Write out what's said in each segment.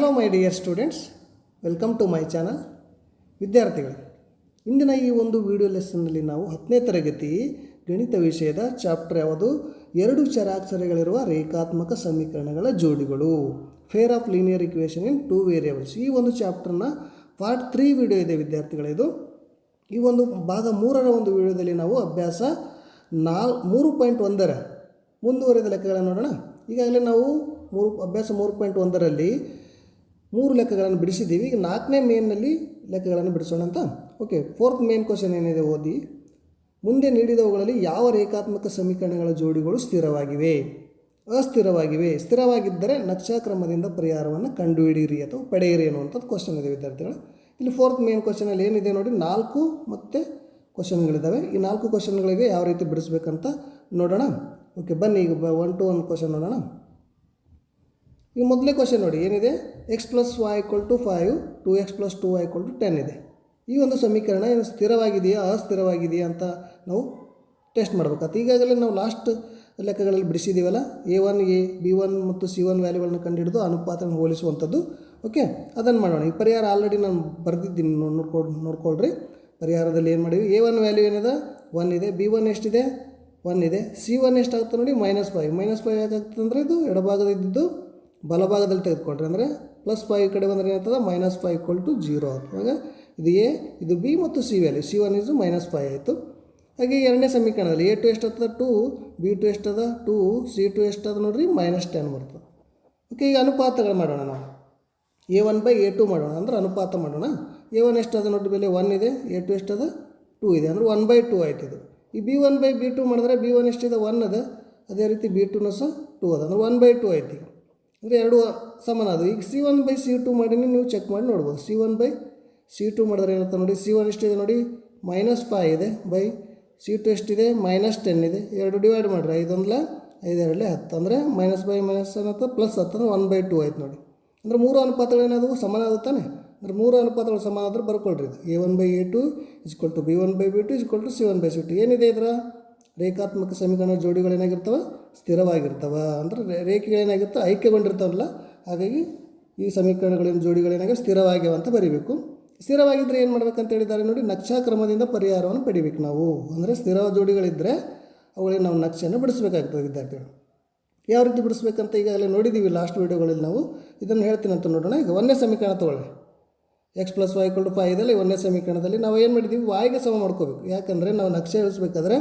Hello my dear students welcome to my channel ವಿದ್ಯಾರ್ಥಿಗಳೇ, ಇಂದಿನ ಈ ಒಂದು ವಿಡಿಯೋ ಲೆಸನ್ನಲ್ಲಿ ನಾವು ಹತ್ತನೇ ತರಗತಿ ಗಣಿತ ವಿಷಯದ ಚಾಪ್ಟರ್ ಯಾವುದು? ಎರಡು ಚರಾಕ್ಷರಗಳಿರುವ ರೇಖಾತ್ಮಕ ಸಮೀಕರಣಗಳ ಜೋಡಿಗಳು. Pair of linear equation in two variables ಈ ಒಂದು ಚಾಪ್ಟರ್ನ ಪಾರ್ಟ್ ತ್ರೀ ವಿಡಿಯೋ ಇದೆ ವಿದ್ಯಾರ್ಥಿಗಳಿದು ಈ ಒಂದು ಭಾಗ ಮೂರರ ಒಂದು ವಿಡಿಯೋದಲ್ಲಿ ನಾವು ಅಭ್ಯಾಸ ನಾಲ್, ಮೂರು ಪಾಯಿಂಟ್ ಒಂದರ ಮುಂದುವರೆದ ಲೆಕ್ಕಗಳನ್ನು ನೋಡೋಣ. ಈಗಾಗಲೇ ನಾವು ಮೂರು, ಅಭ್ಯಾಸ ಮೂರು ಪಾಯಿಂಟ್ ಒಂದರಲ್ಲಿ ಮೂರು ಲೆಕ್ಕಗಳನ್ನು ಬಿಡಿಸಿದ್ದೀವಿ. ಈಗ ನಾಲ್ಕನೇ ಮೇನ್ನಲ್ಲಿ ಲೆಕ್ಕಗಳನ್ನು ಬಿಡಿಸೋಣ ಅಂತ. ಓಕೆ ಫೋರ್ತ್ ಮೇನ್ ಕ್ವಶನ್ ಏನಿದೆ ಓದಿ. ಮುಂದೆ ನೀಡಿದವುಗಳಲ್ಲಿ ಯಾವ ರೇಖಾತ್ಮಕ ಸಮೀಕರಣಗಳ ಜೋಡಿಗಳು ಸ್ಥಿರವಾಗಿವೆ? ಅಸ್ಥಿರವಾಗಿವೆ. ಸ್ಥಿರವಾಗಿದ್ದರೆ ನಕ್ಷಾಕ್ರಮದಿಂದ ಪರಿಹಾರವನ್ನು ಕಂಡುಹಿಡಿಯಿರಿ ಅಥವಾ ಪಡೆಯಿರಿ ಅನ್ನುವಂಥದ್ದು ಕ್ವಶನ್ ಇದೆ ವಿದ್ಯಾರ್ಥಿಗಳು. ಇಲ್ಲಿ ಫೋರ್ತ್ ಮೇನ್ ಕ್ವಶನಲ್ಲಿ ಏನಿದೆ ನೋಡಿ, ನಾಲ್ಕು ಮತ್ತು ಕ್ವಶನ್ಗಳಿದ್ದಾವೆ ಈ ನಾಲ್ಕು ಕ್ವಶನ್ಗಳಿಗೆ ಯಾವ ರೀತಿ ಬಿಡಿಸ್ಬೇಕಂತ ನೋಡೋಣ. ಓಕೆ ಬನ್ನಿ, ಈಗ ಒನ್ ಟು ಒನ್ ಕ್ವಶನ್ ನೋಡೋಣ. ಈಗ ಮೊದಲೇ ಕ್ವಶನ್ ನೋಡಿ, ಏನಿದೆ? X plus y equal to five two x plus two y equal to ten ಇದೆ. ಈ ಒಂದು ಸಮೀಕರಣ ಏನು ಸ್ಥಿರವಾಗಿದೆಯಾ, ಅಸ್ಥಿರವಾಗಿದೆಯಾ ಅಂತ ನಾವು ಟೆಸ್ಟ್ ಮಾಡಬೇಕಾಗ್ತದೆ ಈಗಾಗಲೇ ನಾವು ಲಾಸ್ಟ್ ಲೆಕ್ಕಗಳಲ್ಲಿ ಬಿಡಿಸಿದ್ದೀವಲ್ಲ a one a b one ಮತ್ತು ಸಿ ಒನ್ ವ್ಯಾಲ್ಯೂಗಳನ್ನ ಕಂಡುಹಿಡಿದು ಅನುಪಾತನ ಹೋಲಿಸುವಂಥದ್ದು. ಓಕೆ ಅದನ್ನು ಮಾಡೋಣ. ಈ ಪರಿಹಾರ ಆಲ್ರೆಡಿ ನಾನು ಬರೆದಿದ್ದೀನಿ, ನೋ- ನೋಡ್ಕೊಳ್ ನೋಡ್ಕೊಳ್ರಿ. ಪರಿಹಾರದಲ್ಲಿ ಏನು ಮಾಡಿವಿ ಎ ಒನ್ ವ್ಯಾಲ್ಯೂ ಏನಿದೆ? ಒನ್ ಇದೆ. ಬಿ ಒನ್ ಎಷ್ಟಿದೆ? ಒನ್ ಇದೆ. ಸಿ ಒನ್ ಎಷ್ಟಾಗುತ್ತೆ ನೋಡಿ? ಮೈನಸ್ ಫೈವ್ ಮೈನಸ್ ಫೈವ್ ಯಾಕಾಗ್ತದೆ ಅಂದರೆ ಇದು ಎಡಭಾಗದಿದ್ದು ಬಲಭಾಗದಲ್ಲಿ ತೆಗೆದುಕೊಂಡ್ರೆ ಅಂದರೆ ಪ್ಲಸ್ ಫೈವ್ ಕಡೆ ಬಂದರೆ ಏನಾಗ್ತದೆ? Minus five equal to zero ಇವಾಗ ಇದು ಎ ಇದು ಬಿ ಮತ್ತು c value c one is minus five ಆಯಿತು. ಹಾಗೆ ಎರಡನೇ ಸಮೀಕರಣದಲ್ಲಿ ಎ ಟು ಎಷ್ಟಾಗ್ತದೆ ಟು ಬಿ ಟು ಎಷ್ಟದ ಟು ಸಿ ಟು ಅದ ನೋಡ್ರಿ? ಮೈನಸ್ ಟೆನ್ ಬರ್ತದೆ. ಓಕೆ ಈಗ ಅನುಪಾತಗಳು ಮಾಡೋಣ ನಾವು. A one by a two ಮಾಡೋಣ. ಅಂದ್ರೆ ಅನುಪಾತ ಮಾಡೋಣ. ಎ ಒನ್ ಎಷ್ಟದ ನೋಡಿ ಬೆಲೆ? ಒನ್ ಇದೆ. ಎ ಟು ಎಷ್ಟದ ಟೂ ಇದೆ. ಅಂದರೆ ಒನ್ ಬೈ ಟೂ ಆಯ್ತು ಇದು. ಈ b one by b two ಮಾಡಿದ್ರೆ ಬಿ ಒನ್ ಎಷ್ಟಿದೆ? ಒನ್ ಅದ. ಅದೇ ರೀತಿ ಬಿ ಟುನೂ ಸಹ ಟೂ ಅದ. ಅಂದ್ರೆ ಒನ್ ಬೈ ಟು ಆಯ್ತು ಈಗ. ಅಂದರೆ ಎರಡು ಸಮಾನ ಅದು. ಈಗ c one by c two ಮಾಡಿ ನೀವು ಚೆಕ್ ಮಾಡಿ ನೋಡ್ಬೋದು. C one by c two ಮಾಡಿದ್ರೆ ಏನಂತ ನೋಡಿ ಸಿ ಒನ್ ಎಷ್ಟಿದೆ ನೋಡಿ ಮೈನಸ್ ಫೈವ್ ಇದೆ ಬೈ ಸಿ ಟು ಎಷ್ಟಿದೆ ಮೈನಸ್ ಟೆನ್ ಇದೆ. ಎರಡು ಡಿವೈಡ್ ಮಾಡಿರಿ ಐದೊಂದಲ ಐದು ಎರಡಲೇ ಹತ್ತು. ಅಂದರೆ ಮೈನಸ್ ಬೈ ಮೈನಸ್ ಏನಂತ ಪ್ಲಸ್ ಹತ್ತು ಅಂದರೆ ಒನ್ ಬೈ ಟು ಆಯ್ತು ನೋಡಿ. ಅಂದರೆ ಮೂರು ಅನುಪಾತಗಳು ಏನಾದವು? ಸಮಾನ ಆಗುತ್ತಾನೆ ಅಂದರೆ ಮೂರು ಅನುಪಾತಗಳು ಸಮಾನ ಆದರೆ ಬರ್ಕೊಳ್ರಿ ಇದು. A one by a two is equal to b one by b two is equal to c one by c two ಏನಿದೆ ಇದರ? ರೇಖಾತ್ಮಕ ಸಮೀಕರಣ ಜೋಡಿಗಳು ಏನಾಗಿರ್ತವೆ? ಸ್ಥಿರವಾಗಿರ್ತವೆ. ಅಂದರೆ ರೇಖೆಗಳೇನಾಗಿರ್ತವೆ ಐಕ್ಯಗೊಂಡಿರ್ತಾವಲ್ಲ? ಹಾಗಾಗಿ ಈ ಸಮೀಕರಣಗಳಿನ ಜೋಡಿಗಳೇನಾಗ ಸ್ಥಿರವಾಗಿವೆ ಅಂತ ಬರೀಬೇಕು. ಸ್ಥಿರವಾಗಿದ್ದರೆ ಏನು ಮಾಡ್ಬೇಕಂತ ಹೇಳಿದ್ದಾರೆ ನೋಡಿ ನಕ್ಷಾ ಕ್ರಮದಿಂದ ಪರಿಹಾರವನ್ನು ಪಡಿಬೇಕು ನಾವು. ಅಂದರೆ ಸ್ಥಿರ ಜೋಡಿಗಳಿದ್ದರೆ ಅವುಗಳಿಗೆ ನಾವು ನಕ್ಷೆಯನ್ನು ಬಿಡಿಸ್ಬೇಕಾಗ್ತದೆ ವಿದ್ಯಾರ್ಥಿಗಳು. ಯಾವ ರೀತಿ ಬಿಡಿಸ್ಬೇಕಂತ ಈಗಾಗಲೇ ನೋಡಿದ್ದೀವಿ ಲಾಸ್ಟ್ ವೀಡಿಯೋಗಳಲ್ಲಿ ನಾವು. ಇದನ್ನು ಹೇಳ್ತೀನಿ ಅಂತ ನೋಡೋಣ. ಈಗ ಒಂದೇ ಸಮೀಕರಣ ತೊಗೊಳ್ಳಿ. X plus y to five ಇದೆಲ್ಲ ಒಂದೇ ಸಮೀಕರಣದಲ್ಲಿ ನಾವು ಏನು ಮಾಡಿದ್ದೀವಿ ವಾಯ್ಗೆ ಸಮ ಮಾಡ್ಕೋಬೇಕು. ಯಾಕಂದರೆ ನಾವು ನಕ್ಷೆ ಇಳಿಸ್ಬೇಕಾದ್ರೆ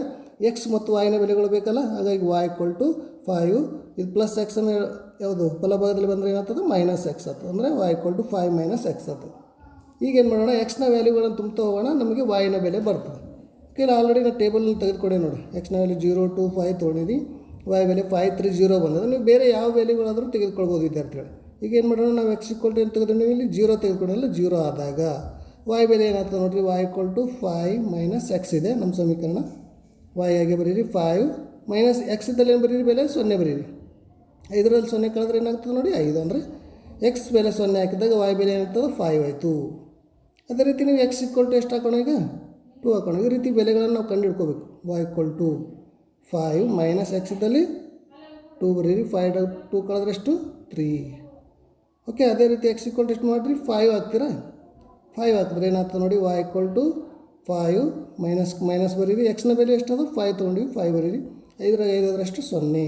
ಎಕ್ಸ್ ಮತ್ತು ವಾಯಿನ ಬೆಲೆಗಳು ಬೇಕಲ್ಲ? ಹಾಗಾಗಿ ವಾಯ್ ಇಕ್ವಲ್ ಟು ಫೈವ್ ಇದು ಪ್ಲಸ್ ಎಕ್ಸ್ ಅನ್ನು ಯಾವುದು? ಬಲಭಾಗದಲ್ಲಿ ಬಂದರೆ ಏನಾಗ್ತದೆ? ಮೈನಸ್ ಎಕ್ಸ್ ಆಗ್ತದೆ. ಅಂದರೆ y equal to five minus x ಆಗ್ತದೆ. ಈಗ ಏನು ಮಾಡೋಣ ಎಕ್ಸ್ನ ವ್ಯಾಲ್ಯೂಗಳನ್ನು ತುಂಬ್ತಾ ಹೋಗೋಣ. ನಮಗೆ ವಾಯಿನ ಬೆಲೆ ಬರ್ತದೆ. ಕೇಳಿ ಆಲ್ರೆಡಿ ನಾವು ಟೇಬಲ್ನ ತೆಗೆದುಕೊಡಿ ನೋಡಿ. ಎಕ್ಸ್ನ ವ್ಯಾಲ್ಯೂ ಜೀರೋ ಟು ಫೈವ್ ತೊಗೊಂಡಿದ್ದು ವಾಯ್ ಬೆಲೆ ಫೈವ್ ತ್ರೀ ಜೀರೋ ಬಂದದ ನೀವು ಬೇರೆ ಯಾವ ವ್ಯಾಲ್ಯೂಗಳಾದರೂ ತೆಗೆದುಕೊಳ್ಬೋದು ವಿದ್ಯಾರ್ಥಿಗಳು. ಈಗ ಏನು ಮಾಡೋಣ? ನಾವು ಎಕ್ಸ್ ಇಕ್ವಲ್ ಟು ಏನು ಇಲ್ಲಿ ಜೀರೋ ತೆಗೆದುಕೊಂಡಿಲ್ಲ ಜೀರೋ ಆದಾಗ. ವಾಯ್ ಬೆಲೆ ಏನಾಗ್ತದೆ ನೋಡಿರಿ? Y equal to five minus x ಇದೆ. ನಮ್ಮ ಸಮೀಕರಣ ವಾಯ್ ಆಗಿ ಬರೀರಿ ಫೈವ್ ಮೈನಸ್ ಎಕ್ಸ್ ಇದ್ದಲ್ಲಿ ಏನು ಬರೀರಿ ಬೆಲೆ? ಸೊನ್ನೆ ಬರೀರಿ. ಐದರಲ್ಲಿ ಸೊನ್ನೆ ಕಳೆದ್ರೆ ಏನಾಗ್ತದೆ ನೋಡಿ, ಐದು ಅಂದರೆ ಎಕ್ಸ್ ಬೆಲೆ ಸೊನ್ನೆ ಹಾಕಿದಾಗ ವಾಯ್ ಬೆಲೆ ಏನಾಗ್ತದೆ? ಫೈವ್ ಆಯಿತು. ಅದೇ ರೀತಿ ನೀವು ಎಕ್ಸ್ ಇಕ್ವಲ್ ಟು ಎಷ್ಟು ಹಾಕೋಣ ಈಗ? ಟು ಹಾಕೋಣ. ಈ ರೀತಿ ಬೆಲೆಗಳನ್ನು ನಾವು ಕಂಡು ಹಿಡ್ಕೋಬೇಕು y equal to five minus x ಇದ್ದಲ್ಲಿ ಟೂ ಬರೀರಿ. ಫೈವ್ ಟು ಕಳೆದ್ರೆ ಎಷ್ಟು? ತ್ರೀ ಓಕೆ ಅದೇ ರೀತಿ ಎಕ್ಸ್ ಇಕ್ವಲ್ ಟು ಎಷ್ಟು ಮಾಡಿರಿ? ಫೈವ್ ಹಾಕ್ತೀರಾ? ಫೈವ್ ಹಾಕಿದ್ರೆ ಏನಾಗ್ತದೆ ನೋಡಿ y equal to five minus minus ಬರೀರಿ ಎಕ್ಸ್ನ ಬೆಲೆ ಎಷ್ಟು ಅದು? ಫೈವ್ ತೊಗೊಂಡಿವಿ, ಫೈವ್ ಬರೀರಿ. ಐದರಾಗ ಐದರಷ್ಟು ಸೊನ್ನೆ.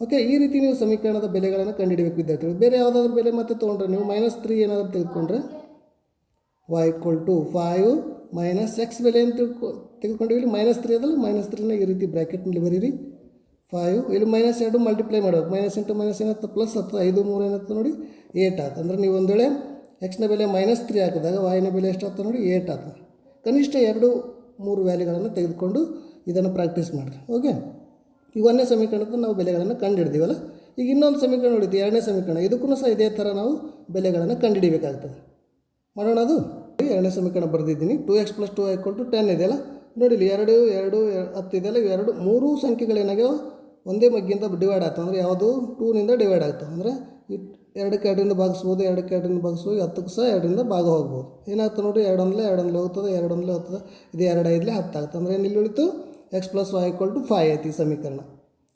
ಓಕೆ ಈ ರೀತಿ ನೀವು ಸಮೀಕರಣದ ಬೆಲೆಗಳನ್ನು ಕಂಡುಹಿಡಬೇಕು, ವಿದ್ಯಾರ್ಥಿಗಳು. ಬೇರೆ ಯಾವುದಾದ್ರೂ ಬೆಲೆ ಮತ್ತೆ ತೊಗೊಂಡ್ರೆ ನೀವು ಮೈನಸ್ ತ್ರೀ ಏನಾದರೂ ತೆಗೆದುಕೊಂಡ್ರೆ y equal to five minus x ಬೆಲೆ ಅಂತ ತಿಳ್ಕೊ, ತೆಗೆದುಕೊಂಡಿವಿ. ಮೈನಸ್ ತ್ರೀ ಅದಲ್ಲ ಮೈನಸ್ ತ್ರೀನ ಈ ರೀತಿ ಬ್ರ್ಯಾಕೆಟ್ನಲ್ಲಿ ಬರೀರಿ. ಫೈವ್ ಇಲ್ಲಿ ಮೈನಸ್ ಎರಡು ಮಲ್ಟಿಪ್ಲೈ ಮಾಡಬೇಕು. ಮೈನಸ್ ಇಂಟು ಮೈನಸ್ ಏನಾಗ್ತದೆ? ಪ್ಲಸ್ ಹತ್ತು, ಐದು, ಮೂರು ಏನಾಗ್ತದೆ ನೋಡಿ? ಏಟ್ ಆಯ್ತು ಅಂದರೆ ನೀವು ಒಂದು ವೇಳೆ ಎಕ್ಸ್ನ ಬೆಲೆ ಮೈನಸ್ ತ್ರೀ ಹಾಕಿದಾಗ ವಾಯಿನ ಬೆಲೆ ಎಷ್ಟಾಗ್ತದೆ ನೋಡಿ? ಏಟ್ ಆಗ್ತದೆ. ಕನಿಷ್ಠ ಎರಡು, ಮೂರು ವ್ಯಾಲ್ಯೂಗಳನ್ನು ತೆಗೆದುಕೊಂಡು ಇದನ್ನು ಪ್ರಾಕ್ಟೀಸ್ ಮಾಡಿರಿ ಓಕೆ ಈ ಒಂದನೇ ಸಮೀಕರಣದ ನಾವು ಬೆಲೆಗಳನ್ನು ಕಂಡುಹಿಡ್ದೀವಲ್ಲ ಈಗ ಇನ್ನೊಂದು ಸಮೀಕರಣ ನೋಡಿದ್ದು ಎರಡನೇ ಸಮೀಕರಣ. ಇದಕ್ಕೂ ಸಹ ಇದೇ ಥರ ನಾವು ಬೆಲೆಗಳನ್ನು ಕಂಡುಹಿಡಿಬೇಕಾಗ್ತದೆ ಮಾಡೋಣ ಅದು? ಎರಡನೇ ಸಮೀಕರಣ ಬರೆದಿದ್ದೀನಿ. Two x plus two two ten ಇದೆಯಲ್ಲ ನೋಡಿ ಇಲ್ಲಿ ಎರಡು ಎರಡು, ಹತ್ತು ಇದೆಯಲ್ಲ ಇವೆರಡು ಮೂರು ಸಂಖ್ಯೆಗಳೇನಾಗ್ಯಾವ? ಒಂದೇ ಮಗ್ಗಿಂದ ಡಿವೈಡ್ ಆಗ್ತವೆ. ಅಂದರೆ ಯಾವುದು? ಟೂನಿಂದ ಡಿವೈಡ್ ಆಗ್ತವೆ. ಅಂದರೆ ಇಟ್ ಎರಡಕ್ಕೆ ಎರಡರಿಂದ ಭಾಗಿಸ್ಬೋದು ಎರಡಕ್ಕೆ ಎರಡರಿಂದ ಭಾಗಿಸ್ಬೋದು, ಹತ್ತಕ್ಕೆ ಸಹ ಎರಡರಿಂದ ಭಾಗ ಹೋಗ್ಬೋದು ಏನಾಗ್ತದೆ ನೋಡಿ ಎರಡೊಂದಲೇ ಎರಡೊಂದಲೇ ಹೋಗ್ತದೆ ಎರಡೊಂದಲೇ ಹೋಗ್ತದೆ, ಇದು ಎರಡು ಐದಲೇ ಹತ್ತು ಆಗ್ತದೆ. ಅಂದರೆ ಏನು ಇಲ್ಲಿ ಉಳಿತು x plus y equal to five ಐತಿ ಈ ಸಮೀಕರಣ.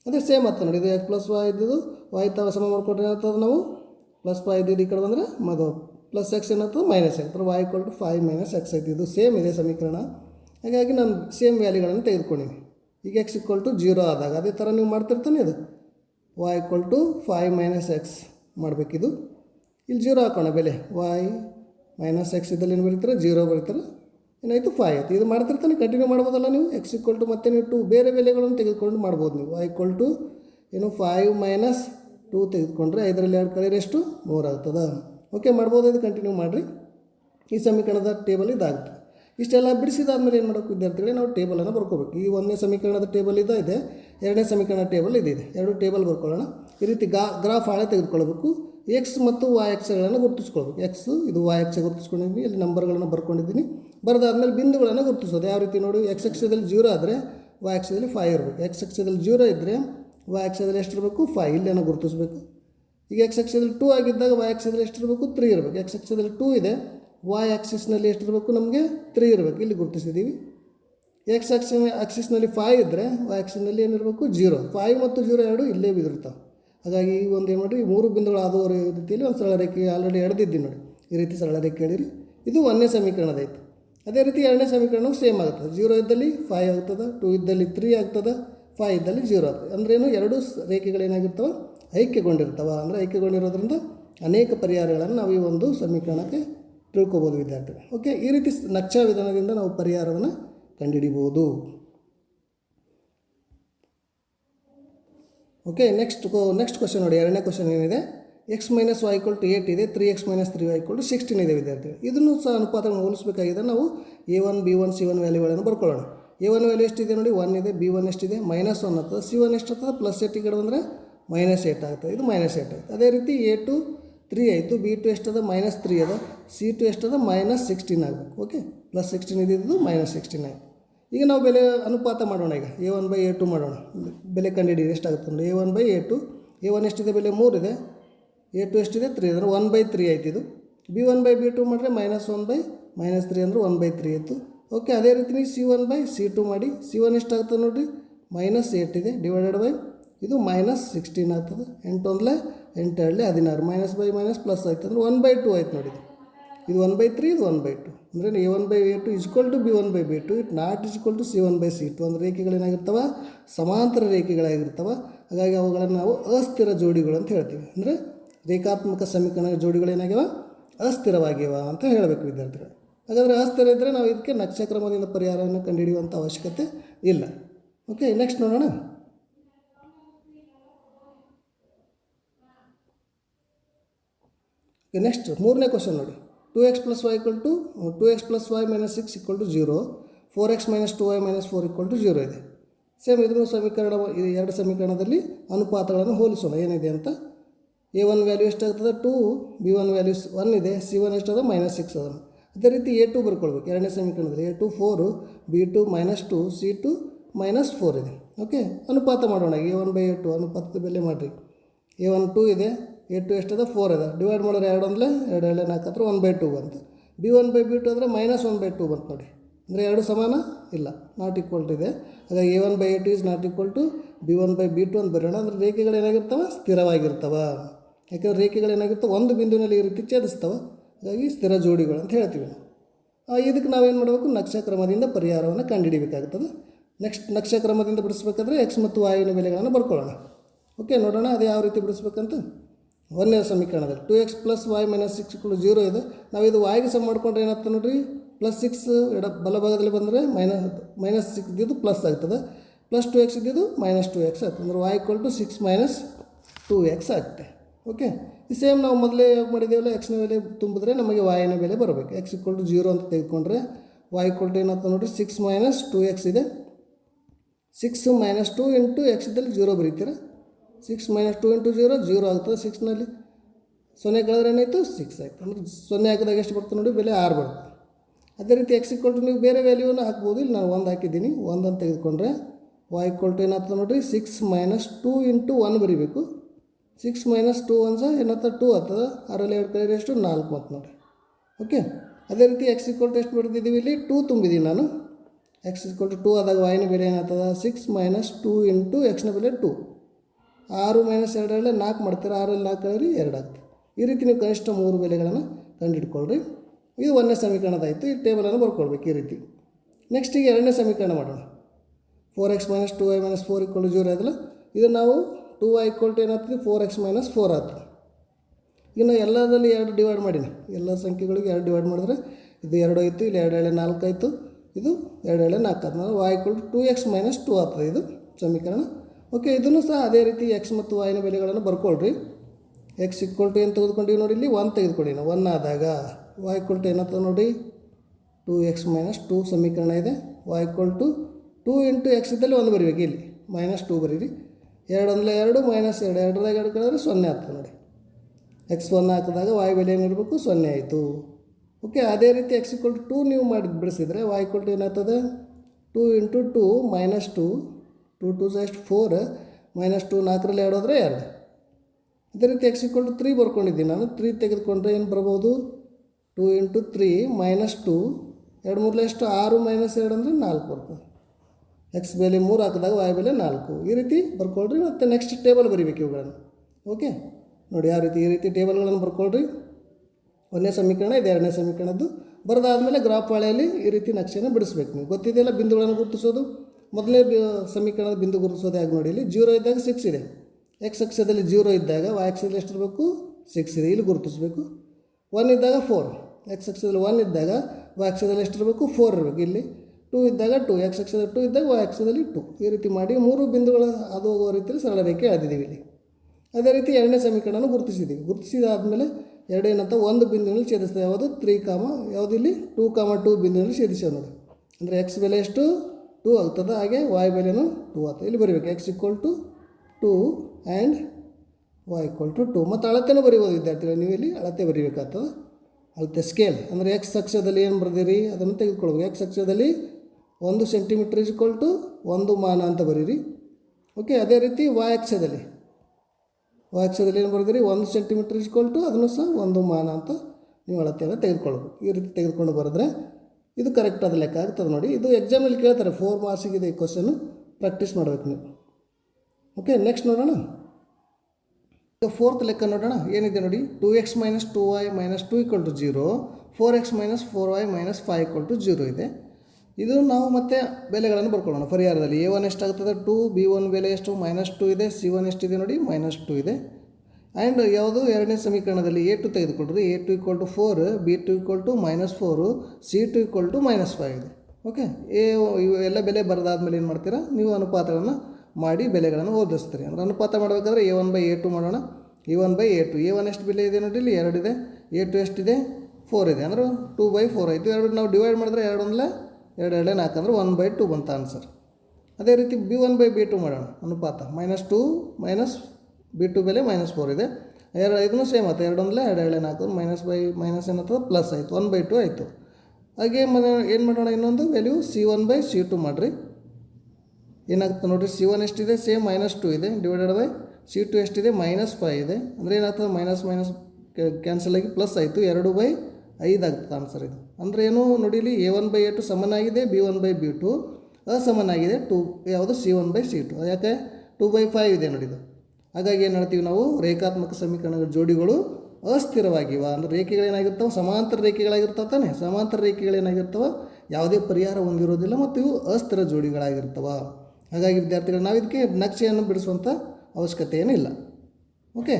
ಅದೇ ಸೇಮ್ ಆಗ್ತದೆ ನೋಡಿ, ಇದು ಎಕ್ಸ್ ಪ್ಲಸ್ ವೈ ಇದ್ದಿದ್ದು ವೈ ತಾವ ಸಮ ಮಾಡ್ಕೊಂಡ್ರೆ ಏನಾಗ್ತದೆ ನಾವು? ಪ್ಲಸ್ ಫೈ ಇದ್ದು ಈ ಕಡೆ ಬಂದರೆ ಮದು. ಪ್ಲಸ್ ಎಕ್ಸ್ ಏನಾಗ್ತದೆ? ಮೈನಸ್ ಆಗ್ತದೆ y equal to five minus x ಐತಿ. ಇದು ಸೇಮ್ ಇದೆ ಸಮೀಕರಣ. ಹಾಗಾಗಿ ನಾನು ಸೇಮ್ ವ್ಯಾಲ್ಯೂಗಳನ್ನು ತೆಗೆದುಕೊಂಡೀನಿ. ಈಗ ಎಕ್ಸ್ ಈಕ್ವಲ್ ಟು ಜೀರೋ ಆದಾಗ ಅದೇ ಥರ ನೀವು ಮಾಡ್ತಿರ್ತಾನೆ ಇದು. Y equal to five minus x ಮಾಡಬೇಕಿದು. ಇಲ್ಲಿ ಜೀರೋ ಹಾಕೋಣ ಬೆಲೆ. ವೈ ಮೈನಸ್ ಎಕ್ಸ್ ಇದ್ದಲ್ಲಿ ಏನು ಬರೀತಾರೆ? ಜೀರೋ ಬರೀತಾರೆ? ಏನಾಯಿತು? ಫೈ ಆಯಿತು. ಇದು ಮಾಡ್ತಿರ್ತಾನೆ ಕಂಟಿನ್ಯೂ ಮಾಡ್ಬೋದಲ್ಲ ನೀವು? ಎಕ್ಸ್ ಈಕ್ವಲ್ ಟು ಮತ್ತೆ ನೀವು ಟು ಬೇರೆ ಬೆಲೆಗಳನ್ನು ತೆಗೆದುಕೊಂಡು ಮಾಡ್ಬೋದು ನೀವು. ವೈ ಟು ಏನು? ಫೈವ್ ಮೈನಸ್ ಟೂ ತೆಗೆದುಕೊಂಡ್ರೆ ಐದರಲ್ಲಿ ಎರಡು ಕಡೆ ಎಷ್ಟು? ಮೂರು ಆಗ್ತದೆ? ಓಕೆ ಮಾಡ್ಬೋದು? ಇದು ಕಂಟಿನ್ಯೂ ಮಾಡಿರಿ. ಈ ಸಮೀಕರಣದ ಟೇಬಲ್ ಇದಾಗುತ್ತೆ. ಇಷ್ಟೆಲ್ಲ ಬಿಡಿಸಿದಾದ್ಮೇಲೆ ಏನು ಮಾಡಬೇಕು ವಿದ್ಯಾರ್ಥಿಗಳೇ? ನಾವು ಟೇಬಲನ್ನು ಬರ್ಕೋಬೇಕು. ಈ ಒಂದನೇ ಸಮೀಕರಣದ ಟೇಬಲ್ ಇದೆ ಎರಡನೇ ಸಮೀಕರಣ ಟೇಬಲ್ ಇದಿದೆ ಎರಡು ಟೇಬಲ್ ಬರ್ಕೊಳ್ಳೋಣ. ಈ ರೀತಿ ಗಾ ಗ್ರಾಫ್ ಹಾಳೆ ತೆಗೆದುಕೊಳ್ಬೇಕು ಎಕ್ಸ್ ಮತ್ತು ವಾ ಎಕ್ಸ್ಗಳನ್ನು ಗುರುತಿಸ್ಕೊಳ್ಬೇಕು. ಎಕ್ಸ್ ಇದು ವಾಯ್ ಎಕ್ಸ್ ಗುರುತಿಸ್ಕೊಂಡಿದ್ದೀನಿ ಇಲ್ಲಿ ನಂಬರ್ಗಳನ್ನು ಬರ್ಕೊಂಡಿದ್ದೀನಿ ಬರೆದಾದ್ಮೇಲೆ ಬಿಂದುಗಳನ್ನು ಗುರುತಿಸೋದು. ಯಾವ ರೀತಿ ನೋಡಿ ಎಕ್ಸ್ ಎಕ್ಸದಲ್ಲಿ ಜೀರೋ ಆದರೆ ವಾಯ್ ಎಕ್ಸದಲ್ಲಿ ಫೈ ಇರಬೇಕು. ಎಕ್ಸ್ ಎಕ್ಸದಲ್ಲಿ ಜೀರೋ ಇದ್ದರೆ ವಾಯ್ ಎಕ್ಸದಲ್ಲಿ ಎಷ್ಟು ಇರಬೇಕು ಫೈವ್ ಇಲ್ಲೇನೋ ಗುರುತಿಸ್ಬೇಕು? ಈಗ ಎಕ್ಸ್ ಎಕ್ಸದಲ್ಲಿ ಟೂ ಆಗಿದ್ದಾಗ ವಾಯ್ ಎಕ್ಸದಲ್ಲಿ ಎಷ್ಟು ಇರಬೇಕು ತ್ರೀ ಇರಬೇಕು. ಎಕ್ಸ್ ಎಕ್ಸದಲ್ಲಿ ಟೂ ಇದೆ. ವಾಯ್ ಆಕ್ಸಿಸ್ನಲ್ಲಿ ಎಷ್ಟಿರಬೇಕು? ನಮಗೆ ತ್ರೀ ಇರಬೇಕು. ಇಲ್ಲಿ ಗುರುತಿಸಿದ್ದೀವಿ. ಎಕ್ಸ್ ಆಕ್ಸಿ ಆಕ್ಸಿಸ್ನಲ್ಲಿ ಫೈ ಇದ್ದರೆ ಆಕ್ಸಿಸ್ನಲ್ಲಿ ಏನಿರಬೇಕು ಜೀರೋ ಫೈವ್ ಮತ್ತು ಜೀರೋ ಎರಡು ಇಲ್ಲೇ ಬಿದ್ದಿರ್ತಾವೆ ಹಾಗಾಗಿ ಈ ಒಂದು ಏನು ಮಾಡಿರಿ ಮೂರು ಬಿಂದುಗಳು ಆದೋ ರೀತಿಯಲ್ಲಿ ಒಂದು ಸರಳ ರೇಖೆ ಆಲ್ರೆಡಿ ಎಳೆದಿದ್ದೀನಿ ನೋಡಿ. ಈ ರೀತಿ ಸರಳ ರೇಖೆ ಹೇಳಿರಿ ಇದು ಒಂದನೇ ಸಮೀಕರಣದಾಯಿತು ಅದೇ ರೀತಿ ಎರಡನೇ ಸಮೀಕರಣವು ಸೇಮ್ ಆಗುತ್ತದೆ ಜೀರೋ ಇದ್ದಲ್ಲಿ ಫೈ ಆಗ್ತದೆ ಟೂ ಇದ್ದಲ್ಲಿ ತ್ರೀ ಆಗ್ತದೆ ಫೈ ಇದ್ದಲ್ಲಿ ಜೀರೋ ಆಗ್ತದೆ. ಅಂದ್ರೇನು ಎರಡು ರೇಖೆಗಳೇನಾಗಿರ್ತವೆ? ಐಕ್ಯಗೊಂಡಿರ್ತವೆ ಅಂದರೆ ಐಕ್ಯಗೊಂಡಿರೋದ್ರಿಂದ ಅನೇಕ ಪರಿಹಾರಗಳನ್ನು ನಾವು ಈ ಒಂದು ಸಮೀಕರಣಕ್ಕೆ ತಿಳ್ಕೊಬೋದು ವಿದ್ಯಾರ್ಥಿಗಳು. ಓಕೆ ಈ ರೀತಿ ನಕ್ಷಾ ವಿಧಾನದಿಂದ ನಾವು ಪರಿಹಾರವನ್ನು ಕಂಡುಹಿಡಿಬೋದು ಓಕೆ ನೆಕ್ಸ್ಟ್ ನೆಕ್ಸ್ಟ್ ಕ್ವಶನ್ ನೋಡಿ, ಎರಡನೇ ಕ್ವಶನ್ ಏನಿದೆ? X minus y to eight ಇದೆ three x minus three y to sixteen ಇದೆ, ವಿದ್ಯಾರ್ಥಿಗಳು. ಇದನ್ನು ಸಹ ಅನುಪಾತಗಳನ್ನು ಹೋಲಿಸಬೇಕಾಗಿದೆ. ನಾವು a one b one c one ವ್ಯಾಲ್ಯೂಗಳನ್ನು ಬರ್ಕೊಳ್ಳೋಣ. ಎ ಒನ್ ವ್ಯಾಲ್ಯೂ ಎಷ್ಟಿದೆ ನೋಡಿ? ಒನ್ ಇದೆ ಬಿ ಒನ್ ಎಷ್ಟಿದೆ? ಮೈನಸ್ ಒನ್ ಆಗ್ತದೆ. ಸಿ ಒನ್ ಎಷ್ಟು ಆಗ್ತದೆ ಪ್ಲಸ್ ಏಟ್ ಈ ಕಡೆ ಬಂದರೆ ಮೈನಸ್ ಏಟ್ ಆಗ್ತದೆ. ಇದು ಮೈನಸ್ ಏಟ್ ಆಗ್ತದೆ. ಅದೇ ರೀತಿ ಎ ಟು ತ್ರೀ ಆಯಿತು. ಬಿ ಟು ಎಷ್ಟದ? ಮೈನಸ್ ತ್ರೀ ಅದ. ಸಿ ಟು ಎಷ್ಟದ? ಮೈನಸ್ ಸಿಕ್ಸ್ಟೀನ್ ಆಗಬೇಕು. ಓಕೆ ಪ್ಲಸ್ ಸಿಕ್ಸ್ಟೀನ್ ಇದ್ದಿದ್ದು ಮೈನಸ್ ಸಿಕ್ಸ್ಟೀನ್ ಆಯಿತು. ಈಗ ನಾವು ಬೆಲೆ ಅನುಪಾತ ಮಾಡೋಣ ಈಗ. A one by a two ಮಾಡೋಣ. ಬೆಲೆ ಕಂಡುಹಿಡಿ ಎಷ್ಟಾಗುತ್ತೆ ನೋಡಿ. A one by a two a one ಎಷ್ಟಿದೆ? ಬೆಲೆ ಮೂರಿದೆ ಎ ಟು ಎಷ್ಟಿದೆ? ತ್ರೀ ಅಂದರೆ ಒನ್ ಬೈ ತ್ರೀ ಆಯ್ತು ಇದು. B one by b two ಮಾಡಿದ್ರೆ minus one by minus three ಅಂದರೆ ಒನ್ ಬೈ ತ್ರೀ ಆಯಿತು. ಓಕೆ ಅದೇ ರೀತಿ ನೀವು c one by c two ಮಾಡಿ. ಸಿ ಒನ್ ಎಷ್ಟಾಗ್ತದೆ ನೋಡಿರಿ? ಮೈನಸ್ ಏಟ್ ಇದೆ. ಡಿವೈಡೆಡ್ ಬೈ ಇದು ಮೈನಸ್ ಸಿಕ್ಸ್ಟೀನ್ ಆಗ್ತದೆ. ಎಂಟು ಒಂದಲೇ ಎಂಟು ಎರಡಲೇ ಹದಿನಾರು. ಮೈನಸ್ ಬೈ ಮೈನಸ್ ಪ್ಲಸ್ ಆಯ್ತು ಅಂದರೆ ಒನ್ ಬೈ ಟು ಆಯ್ತು ನೋಡಿ ಇದು. ಒನ್ ಬೈ ತ್ರೀ ಇದು ಒನ್ ಬೈ ಟು ಅಂದರೆ a one by a two is equal to b one by b two it not is equal to c one by c two ಅಂದರೆ ರೇಖೆಗಳೇನಾಗಿರ್ತವೆ? ಸಮಾಂತರ ರೇಖೆಗಳಾಗಿರ್ತವೆ. ಹಾಗಾಗಿ ಅವುಗಳನ್ನು ನಾವು ಅಸ್ಥಿರ ಜೋಡಿಗಳು ಅಂತ ಹೇಳ್ತೀವಿ. ಅಂದರೆ ರೇಖಾತ್ಮಕ ಸಮೀಕರಣ ಜೋಡಿಗಳೇನಾಗ್ಯವ? ಅಸ್ಥಿರವಾಗಿವೆ ಅಂತ ಹೇಳಬೇಕು ವಿದ್ಯಾರ್ಥಿಗಳು. ಹಾಗಾದರೆ ಅಸ್ಥಿರ ಇದ್ದರೆ ನಾವು ಇದಕ್ಕೆ ನಕ್ಷಕ್ರಮದಿಂದ ಪರಿಹಾರವನ್ನು ಕಂಡುಹಿಡಿಯುವಂಥ ಅವಶ್ಯಕತೆ ಇಲ್ಲ. ಓಕೆ ನೆಕ್ಸ್ಟ್ ನೋಡೋಣ. ನೆಕ್ಸ್ಟ್ ಮೂರನೇ ಕ್ವಶನ್ ನೋಡಿ. Two x plus y equal to two x plus y minus six equal to zero four x minus two y minus four equal to zero ಇದೆ. ಸೇಮ್ ಇದನ್ನು ಸಮೀಕರಣ ಎರಡು ಸಮೀಕರಣದಲ್ಲಿ ಅನುಪಾತಗಳನ್ನು ಹೋಲಿಸೋಣ. ಏನಿದೆ ಅಂತ? ಎ ಒನ್ ವ್ಯಾಲ್ಯೂ ಎಷ್ಟಾಗ್ತದೆ? Two b one values one ಇದೆ. ಸಿ ಒನ್ ಎಷ್ಟಾದ ಮೈನಸ್ ಸಿಕ್ಸ್ ಅದನ್ನು ಅದೇ ರೀತಿ ಎ ಟು ಬರ್ಕೊಳ್ಬೇಕು. ಎರಡನೇ ಸಮೀಕರಣದಲ್ಲಿ a two four b two minus two c two minus four ಇದೆ. ಓಕೆ ಅನುಪಾತ ಮಾಡೋಣ. A one by a two ಅನುಪಾತದ ಬೆಲೆ ಮಾಡಿರಿ. ಎ ಒನ್ ಟು ಇದೆ. ಎ ಟು ಎಷ್ಟದ ಫೋರ್ ಅದ. ಡಿವೈಡ್ ಮಾಡಿದ್ರೆ ಎರಡು ಅಂದರೆ ಎರಡು ಎರಡು ನಾಲ್ಕು ಹತ್ರ ಒನ್ ಬೈ ಟೂ ಬಂತು. B one by b two ಅಂದರೆ ಮೈನಸ್ ಒನ್ ಬೈ ಟೂ ಬಂತು ನೋಡಿ. ಅಂದರೆ ಎರಡು ಸಮಾನ ಇಲ್ಲ. ನಾಟ್ ಈಕ್ವಲ್ ಟು ಇದೆ. ಹಾಗಾಗಿ a one by a two is not equal to b one by b two ಅಂತ ಬರೋಣ ಅಂದರೆ ರೇಖೆಗಳು ಏನಾಗಿರ್ತವೆ? ಸ್ಥಿರವಾಗಿರ್ತವೆ. ಯಾಕಂದ್ರೆ ರೇಖೆಗಳು ಏನಾಗಿರ್ತವೆ? ಒಂದು ಬಿಂದುವಿನಲ್ಲಿ ಈ ರೀತಿ ಛೇದಿಸ್ತವೆ. ಹಾಗಾಗಿ ಸ್ಥಿರ ಜೋಡಿಗಳು ಅಂತ ಹೇಳ್ತೀವಿ ನಾವು. ಇದಕ್ಕೆ ನಾವೇನು ಮಾಡಬೇಕು? ನಕ್ಷಕ್ರಮದಿಂದ ಪರಿಹಾರವನ್ನು ಕಂಡುಹಿಡಿಬೇಕಾಗ್ತದೆ. ನೆಕ್ಸ್ಟ್ ನಕ್ಷಕ್ರಮದಿಂದ ಬಿಡಿಸ್ಬೇಕಾದ್ರೆ ಎಕ್ಸ್ ಮತ್ತು ವಾಯುವಿನ ಬೆಲೆಗಳನ್ನು ಬರ್ಕೊಳ್ಳೋಣ ಓಕೆ ನೋಡೋಣ. ಅದು ಯಾವ ರೀತಿ ಬಿಡಿಸ್ಬೇಕಂತ? ಒಂದನೇ ಸಮೀಕರಣದಲ್ಲಿ. Two x plus y minus six equal zero ಇದೆ. ನಾವು ಇದು ವಾಯ್ಗೆ ಸಮ ಮಾಡ್ಕೊಂಡ್ರೆ ಏನಾಗ್ತದೆ ನೋಡಿರಿ? ಪ್ಲಸ್ ಸಿಕ್ಸ್ ಎಡ ಬಲಭಾಗದಲ್ಲಿ ಬಂದರೆ ಮೈನಸ್ ಮೈನಸ್ ಸಿಕ್ಸ್ ಇದ್ದಿದ್ದು ಪ್ಲಸ್ ಆಗ್ತದೆ. ಪ್ಲಸ್ ಟು ಎಕ್ಸ್ ಇದ್ದಿದ್ದು ಮೈನಸ್ ಟು ಎಕ್ಸ್ ಆಗ್ತದೆ. ಅಂದರೆ y equal to six minus two x ಆಗುತ್ತೆ ಓಕೆ ಈ ಸೇಮ್ ನಾವು ಮೊದಲೇ ಮಾಡಿದ್ದೇವಲ್ಲ? ಎಕ್ಸ್ನ ಬೆಲೆ ತುಂಬಿದ್ರೆ ನಮಗೆ ವಾಯಿನ ಬೆಲೆ ಬರಬೇಕು. ಎಕ್ಸ್ ಇಕ್ವಲ್ ಟು ಜೀರೋ ಅಂತ ತೆಗೆದುಕೊಂಡ್ರೆ ವಾಯ್ ಇಕ್ವಲ್ ಟು ಏನಾಗ್ತದೆ ನೋಡಿರಿ? ಸಿಕ್ಸ್ ಮೈನಸ್ ಟು ಎಕ್ಸ್ ಇದೆ. ಸಿಕ್ಸ್ ಮೈನಸ್ ಟು ಇಂಟು ಇದ್ದಲ್ಲಿ zero ಬರೀತೀರ? Six minus two into zero zero ಆಗ್ತದೆ ಸಿಕ್ಸ್ನಲ್ಲಿ ಸೊನ್ನೆ ಕಳೆದ್ರೆ ಏನಾಯಿತು? ಸಿಕ್ಸ್ ಆಯಿತು. ಅಂದರೆ ಸೊನ್ನೆ ಹಾಕಿದಾಗ ಎಷ್ಟು ಬರ್ತದೆ ನೋಡಿ, ಬೆಲೆ ಆರು ಬರುತ್ತೆ. ಅದೇ ರೀತಿ ಎಕ್ಸ್ ಇಕ್ವಲ್ ನೀವು ಬೇರೆ ವ್ಯಾಲ್ಯೂನ ಹಾಕ್ಬೋದು. ಇಲ್ಲಿ ನಾನು ಒಂದು ಹಾಕಿದ್ದೀನಿ. ಒಂದು ಅಂತ ತೆಗೆದುಕೊಂಡ್ರೆ ವಾಯ್ ಇಕ್ವಲ್ ಏನಾಗ್ತದೆ ನೋಡಿರಿ? Six minus two into one ಬರೀಬೇಕು. ಸಿಕ್ಸ್ ಮೈನಸ್ ಟೂ ಒನ್ ಸಹ ಏನಾಗ್ತದೆ? ಟೂ ಆಗ್ತದೆ. ಆರಲ್ಲಿ ಎರಡು ಕಡೆ ಎಷ್ಟು? ನಾಲ್ಕು ಮತ್ತು ನೋಡಿ ಓಕೆ ಅದೇ ರೀತಿ ಎಕ್ಸ್ ಇಕ್ವಲ್ ಎಷ್ಟು ಬರ್ತಿದ್ದೀವಿ ಇಲ್ಲಿ? ಟೂ ತುಂಬಿದ್ದೀನಿ ನಾನು. ಎಕ್ಸ್ ಇಕ್ವಲ್ ಟು ಟೂ ಆದಾಗ ವಾಯಿನ ಬೆಲೆ ಏನಾಗ್ತದೆ? ಸಿಕ್ಸ್ ಮೈನಸ್ ಟೂ ಇಂಟು ಎಕ್ಸ್ನ ಬೆಲೆ ಟೂ ಆರು ಮೈನಸ್ ಎರಡರಲ್ಲಿ ನಾಲ್ಕು ಮಾಡ್ತೀರ ಆರಲ್ಲಿ ನಾಲ್ಕು ಕಳೆದ್ರಿ ಎರಡು ಆಗ್ತದೆ. ಈ ರೀತಿ ನೀವು ಕನಿಷ್ಠ ಮೂರು ಬೆಲೆಗಳನ್ನು ಕಂಡುಹಿಡ್ಕೊಳ್ರಿ ಇದು ಒಂದನೇ ಸಮೀಕರಣದಾಯಿತು. ಈ ಟೇಬಲನ್ನು ಬರ್ಕೊಳ್ಬೇಕು ಈ ರೀತಿ. ನೆಕ್ಸ್ಟ್ ಈಗ ಎರಡನೇ ಸಮೀಕರಣ ಮಾಡೋಣ. Four x minus two y minus four equal zero ಆದಲ್ಲ ಇದು ನಾವು ಟು ವೈ ಇಕ್ವಲ್ ಟು ಏನಾಗ್ತದೆ? ಫೋರ್ ಎಕ್ಸ್ ಮೈನಸ್ ಫೋರ್ ಆಗ್ತದೆ ಇನ್ನು ಎಲ್ಲದರಲ್ಲಿ ಎರಡು ಡಿವೈಡ್ ಮಾಡೀನಿ. ಎಲ್ಲ ಸಂಖ್ಯೆಗಳಿಗೆ ಎರಡು ಡಿವೈಡ್ ಮಾಡಿದ್ರೆ ಇದು ಎರಡು ಆಯಿತು, ಇಲ್ಲಿ ಎರಡು ಎಳೆ ನಾಲ್ಕು ಆಯಿತು. ಇದು ಎರಡು ಎಳೆ ನಾಲ್ಕು ಆಯ್ತು. ನಾವು y equal to x minus two ಆಗ್ತದೆ ಇದು ಸಮೀಕರಣ. ಓಕೆ ಇದನ್ನು ಸಹ ಅದೇ ರೀತಿ ಎಕ್ಸ್ ಮತ್ತು ವೈನ ಬೆಲೆಗಳನ್ನು ಬರ್ಕೊಳ್ರಿ. ಎಕ್ಸ್ ಇಕ್ವಲ್ ಟು ಏನು ತೆಗೆದುಕೊಂಡಿವಿ ನೋಡಿ ಇಲ್ಲಿ? ಒನ್ ತೆಗೆದುಕೊಳ್ಳಿ ನಾವು. ಒನ್ ಆದಾಗ ವೈ ಇಕ್ವಲ್ ಟು ಏನಾಗ್ತದೆ ನೋಡಿ ಟು ಎಕ್ಸ್ ಮೈನಸ್ ಟು ಸಮೀಕರಣ ಇದೆ. Y equal to two into x ಇದ್ದಲ್ಲಿ ಒಂದು ಬರೀಬೇಕು ಇಲ್ಲಿ. ಮೈನಸ್ ಟೂ ಬರೀರಿ. ಎರಡು ಅಂದರೆ ಎರಡು ಮೈನಸ್ ಎರಡು. ಎರಡರಾಗ ಎರಡು ಕಳೆದ್ರೆ ಸೊನ್ನೆ ಆಗ್ತದೆ ನೋಡಿ. ಎಕ್ಸ್ ಒನ್ ಹಾಕಿದಾಗ ವಾಯು ಬೆಲೆ ಏನಿರಬೇಕು ಸೊನ್ನೆ ಆಯಿತು. ಓಕೆ ಅದೇ ರೀತಿ ಎಕ್ಸ್ ಇಕ್ವಲ್ ಟು ಟೂ ನೀವು ಮಾಡಿ ಬಿಡಿಸಿದರೆ ವಾಯ್ ಇಕ್ವಲ್ ಟು ಏನಾಗ್ತದೆ two into two minus two two two just four, minus two ನಾಲ್ಕರಲ್ಲಿ ಎರಡು ಹೋದರೆ ಎರಡು. ಅದೇ ರೀತಿ ಎಕ್ಸ್ ಇಕ್ವಲ್ ಟು ತ್ರೀ ಬರ್ಕೊಂಡಿದ್ದೀನಿ. ನಾನು ತ್ರೀ ತೆಗೆದುಕೊಂಡ್ರೆ ಏನು ಬರ್ಬೋದು? Two into three minus two ಎರಡು ಮೂರಲೆ ಎಷ್ಟು? ಆರು ಮೈನಸ್ ಎರಡು ಅಂದರೆ ನಾಲ್ಕು ಬರ್ತದೆ. ಎಕ್ಸ್ ಬೆಲೆ ಮೂರು ಹಾಕಿದಾಗ ವಾಯ್ ಬೆಲೆ ನಾಲ್ಕು. ಈ ರೀತಿ ಬರ್ಕೊಳ್ರಿ ಮತ್ತು ನೆಕ್ಸ್ಟ್ ಟೇಬಲ್ ಬರಿಬೇಕು ಇವುಗಳನ್ನು. ಓಕೆ ನೋಡಿ ಯಾವ ರೀತಿ, ಈ ರೀತಿ ಟೇಬಲ್ಗಳನ್ನು ಬರ್ಕೊಳ್ರಿ. ಒಂದನೇ ಸಮೀಕರಣ, ಇದು ಎರಡನೇ ಸಮೀಕರಣದ್ದು. ಬರೆದಾದ್ಮೇಲೆ ಗ್ರಾಫ್ ಹಾಳೆಯಲ್ಲಿ ಈ ರೀತಿ ನಕ್ಷೆಯನ್ನು ಬಿಡಿಸ್ಬೇಕು ನೀವು. ಗೊತ್ತಿದೆಯಲ್ಲ, ಬಿಂದುಗಳನ್ನು ಗುರುತಿಸೋದು? ಮೊದಲನೇ ಬಿ ಸಮೀಕರಣದ ಬಿಂದು ಗುರುತಿಸೋದು ಹೇಗೆ ನೋಡಿ, ಇಲ್ಲಿ ಜೀರೋ ಇದ್ದಾಗ ಸಿಕ್ಸ್ ಇದೆ. ಎಕ್ಸ್ ಅಕ್ಷದಲ್ಲಿ ಜೀರೋ ಇದ್ದಾಗ ವೈ ಅಕ್ಷದಲ್ಲಿ ಎಷ್ಟು ಇರಬೇಕು? ಸಿಕ್ಸ್ ಇದೆ. ಇಲ್ಲಿ ಗುರುತಿಸಬೇಕು. ಒನ್ ಇದ್ದಾಗ ಫೋರ್ ಎಕ್ಸ್ ಅಕ್ಷದಲ್ಲಿ ಒನ್ ಇದ್ದಾಗ ವೈ ಅಕ್ಷದಲ್ಲಿ ಎಷ್ಟಿರಬೇಕು ಫೋರ್ ಇರಬೇಕು. ಇಲ್ಲಿ ಟೂ ಇದ್ದಾಗ ಟು ಎಕ್ಸ್ ಅಕ್ಷದಲ್ಲಿ ಟು ಇದ್ದಾಗ ವೈ ಅಕ್ಷದಲ್ಲಿ ಟು ಈ ರೀತಿ ಮಾಡಿ ಮೂರು ಬಿಂದುಗಳ ಅದು ಹೋಗೋ ರೀತಿಯಲ್ಲಿ ಸರಳ ರೇಖೆ ಎಳೆದಿದ್ದೀವಿ ಇಲ್ಲಿ. ಅದೇ ರೀತಿ ಎರಡನೇ ಸಮೀಕರಣವನ್ನು ಗುರುತಿಸಿದ್ದೀವಿ. ಗುರುತಿಸಿದಾದಮೇಲೆ ಎರಡೇನಂತ ಒಂದು ಬಿಂದುವಿನಲ್ಲಿ ಛೇದಿಸ್ತದೆ ಯಾವುದು? ತ್ರೀ ಕಾಮ ಯಾವುದು ಇಲ್ಲಿ? ಟೂ ಕಾಮ ಟೂ ಬಿಂದುವಿನಲ್ಲಿ ಛೇದಿಸೋದು ನೋಡಿ. ಅಂದರೆ ಎಕ್ಸ್ ಬೆಲೆ ಎಷ್ಟು? ಟೂ ಆಗ್ತದೆ, ಹಾಗೆ ವಾಯ್ ಬೆಲೆನೂ ಟೂ ಆಗ್ತದೆ. ಇಲ್ಲಿ ಬರೀಬೇಕು x equal to two and y equal to two ಮತ್ತು ಅಳತೆನೂ ಬರೀಬೋದು, ವಿದ್ಯಾರ್ಥಿಗಳು. ನೀವು ಇಲ್ಲಿ ಅಳತೆ ಬರೀಬೇಕಾಗ್ತದೆ. ಅಳತೆ ಸ್ಕೇಲ್ ಅಂದರೆ ಎಕ್ಸ್ ಅಕ್ಷದಲ್ಲಿ ಏನು ಬರೆದಿರಿ, ಅದನ್ನು ತೆಗೆದುಕೊಳ್ಬೇಕು ಎಕ್ಸ್ ಅಕ್ಷದಲ್ಲಿ ಒಂದು ಸೆಂಟಿಮೀಟ್ರ್ ಈಕ್ವಲ್ ಟು ಒಂದು ಮಾನ ಅಂತ ಬರೀರಿ. ಓಕೆ ಅದೇ ರೀತಿ ವಾಯ್ ಅಕ್ಷದಲ್ಲಿ ವಾಯ್ ಅಕ್ಷದಲ್ಲಿ ಏನು ಬರೆದಿರಿ, ಒಂದು ಸೆಂಟಿಮೀಟ್ರ್ ಇಸ್ಕೊಲ್ಟು ಅದನ್ನು ಸಹ ಒಂದು ಮಾನ ಅಂತ ನೀವು ಅಳತೆಯನ್ನು ತೆಗೆದುಕೊಳ್ಬೇಕು ಈ ರೀತಿ ತೆಗೆದುಕೊಂಡು ಬರೆದ್ರೆ ಇದು ಕರೆಕ್ಟ್ ಆದ ಲೆಕ್ಕ ಆಗ್ತದೆ ನೋಡಿ. ಇದು ಎಕ್ಸಾಮಲ್ಲಿ ಕೇಳ್ತಾರೆ ಫೋರ್ ಮಾರ್ಕ್ಸಿಗಿದೆ ಈ ಕ್ವಶನ್ನು ಪ್ರಾಕ್ಟೀಸ್ ಮಾಡಬೇಕು ನೀವು. ಓಕೆ ನೆಕ್ಸ್ಟ್ ನೋಡೋಣ. ಈಗ ಫೋರ್ತ್ ಲೆಕ್ಕ ನೋಡೋಣ. ಏನಿದೆ ನೋಡಿ? Two x minus two y minus two equal to zero four x minus four y minus five equal to zero ಇದೆ. ಇದು ನಾವು ಮತ್ತೆ ಬೆಲೆಗಳನ್ನು ಬರ್ಕೊಳ್ಳೋಣ. ಪರಿಹಾರದಲ್ಲಿ ಎ ಒನ್ ಎಷ್ಟಾಗ್ತದೆ? ಟೂ ಬಿ ಒನ್ ಬೆಲೆ ಎಷ್ಟು? ಮೈನಸ್ ಟು ಇದೆ. ಸಿ ಒನ್ ಎಷ್ಟಿದೆ ನೋಡಿ? ಮೈನಸ್ ಟು ಇದೆ. ಆ್ಯಂಡ್ ಯಾವುದು ಎರಡನೇ ಸಮೀಕರಣದಲ್ಲಿ a two ತೆಗೆದುಕೊಳ್ರಿ a two equal to four b two equal to minus four c two equal two minus five ಇದೆ. ಓಕೆ ಎ ಇವೆಲ್ಲ ಬೆಲೆ ಬರೆದಾದ್ಮೇಲೆ ಏನು ಮಾಡ್ತೀರಾ? ನೀವು ಅನುಪಾತಗಳನ್ನು ಮಾಡಿ ಬೆಲೆಗಳನ್ನು ಓದಿಸ್ತೀರಿ ಅಂದರೆ ಅನುಪಾತ ಮಾಡಬೇಕಾದ್ರೆ a one by a two ಮಾಡೋಣ. A one by a two a one ಎಷ್ಟು ಬೆಲೆ ಇದೆ ನೋಡಿ ಇಲ್ಲಿ? ಎರಡಿದೆ ಎ ಟು ಎಷ್ಟಿದೆ ಫೋರ್ ಇದೆ? ಅಂದರೆ ಟೂ ಬೈ ಫೋರ್ ಆಯಿತು. ಎರಡು ನಾವು ಡಿವೈಡ್ ಮಾಡಿದ್ರೆ ಎರಡು ಒಂದಲೇ? ಎರಡು ಎರಡೇ ನಾಲ್ಕು ಅಂದರೆ ಒನ್ ಬೈ ಟು ಬಂತ ಆನ್ಸರ್ ಅದೇ ರೀತಿ b one by b two ಮಾಡೋಣ. ಅನುಪಾತ. Minus two minus b two ಬೆಲೆ ಮೈನಸ್ ಫೋರ್ ಇದೆ. ಎರಡು, ಇದನ್ನು ಸೇಮ್ ಆಯ್ತು. ಎರಡು ಅಂದರೆ ಎರಡು ಎರಡು ನಾಲ್ಕು ಮೈನಸ್ ಬೈ ಮೈನಸ್ ಏನಾಗ್ತದೆ ಪ್ಲಸ್ ಆಯಿತು? ಒನ್ ಬೈ ಟು ಆಯಿತು. ಹಾಗೆ ಮನೆ ಏನು ಮಾಡೋಣ? ಇನ್ನೊಂದು value c one by c two ಮಾಡಿರಿ. ಏನಾಗ್ತದೆ ನೋಡಿರಿ? ಸಿ ಒನ್ ಎಷ್ಟಿದೆ? ಸೇಮ್ ಮೈನಸ್ ಟು ಇದೆ. ಡಿವೈಡೆಡ್ ಬೈ ಸಿ ಟು ಎಷ್ಟಿದೆ? ಮೈನಸ್ ಫೈವ್ ಇದೆ. ಅಂದರೆ ಏನಾಗ್ತದೆ? ಮೈನಸ್ ಮೈನಸ್ ಕ್ಯಾನ್ಸಲ್ ಆಗಿ ಪ್ಲಸ್ ಆಯಿತು. ಎರಡು ಬೈ ಐದು ಆಗ್ತದೆ ಆನ್ಸರ್ ಇದು. ಅಂದರೆ ಏನು? ನೋಡಿಲಿ a one by a two ಸಮನಾಗಿದೆ. B one by b two ಅಸಮನಾಗಿದೆ. Two ಯಾವುದು? C one by c two ಯಾಕೆ? ಟು ಬೈ ಫೈವ್ ಇದೆ ನೋಡಿದು ಹಾಗಾಗಿ ಏನು ಹೇಳ್ತೀವಿ ನಾವು? ರೇಖಾತ್ಮಕ ಸಮೀಕರಣಗಳ ಜೋಡಿಗಳು ಅಸ್ಥಿರವಾಗಿವ. ಅಂದರೆ ರೇಖೆಗಳೇನಾಗಿರ್ತವೆ? ಸಮಾಂತರ ರೇಖೆಗಳಾಗಿರ್ತಾವೆ ತಾನೆ? ಸಮಾಂತರ ರೇಖೆಗಳೇನಾಗಿರ್ತವೆ? ಯಾವುದೇ ಪರಿಹಾರ ಹೊಂದಿರೋದಿಲ್ಲ ಮತ್ತು ಇವು ಅಸ್ಥಿರ ಜೋಡಿಗಳಾಗಿರ್ತವೆ. ಹಾಗಾಗಿ ವಿದ್ಯಾರ್ಥಿಗಳು, ನಾವು ಇದಕ್ಕೆ ನಕ್ಷೆಯನ್ನು ಬಿಡಿಸುವಂಥ ಅವಶ್ಯಕತೆ ಏನಿಲ್ಲ ಓಕೆ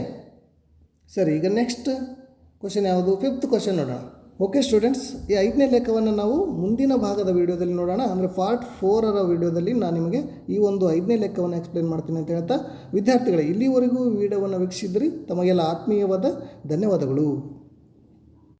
ಸರಿ, ಈಗ ನೆಕ್ಸ್ಟ್ ಕ್ವಶನ್ ಯಾವುದು? ಫಿಫ್ತ್ ಕ್ವಶನ್ ನೋಡೋಣ. ಓಕೆ ಸ್ಟೂಡೆಂಟ್ಸ್ ಈ ಐದನೇ ಲೆಕ್ಕವನ್ನು ನಾವು ಮುಂದಿನ ಭಾಗದ ವಿಡಿಯೋದಲ್ಲಿ ನೋಡೋಣ. ಅಂದರೆ ಪಾರ್ಟ್ ಫೋರರ ವಿಡಿಯೋದಲ್ಲಿ ನಾನು ನಿಮಗೆ ಈ ಒಂದು ಐದನೇ ಲೆಕ್ಕವನ್ನು ಎಕ್ಸ್ಪ್ಲೇನ್ ಮಾಡ್ತೀನಿ ಅಂತ ಹೇಳ್ತಾ. ವಿದ್ಯಾರ್ಥಿಗಳೇ, ಇಲ್ಲಿವರೆಗೂ ವೀಡಿಯೋವನ್ನು ವೀಕ್ಷಿಸಿದ್ರಿ. ತಮಗೆಲ್ಲ ಆತ್ಮೀಯವಾದ ಧನ್ಯವಾದಗಳು.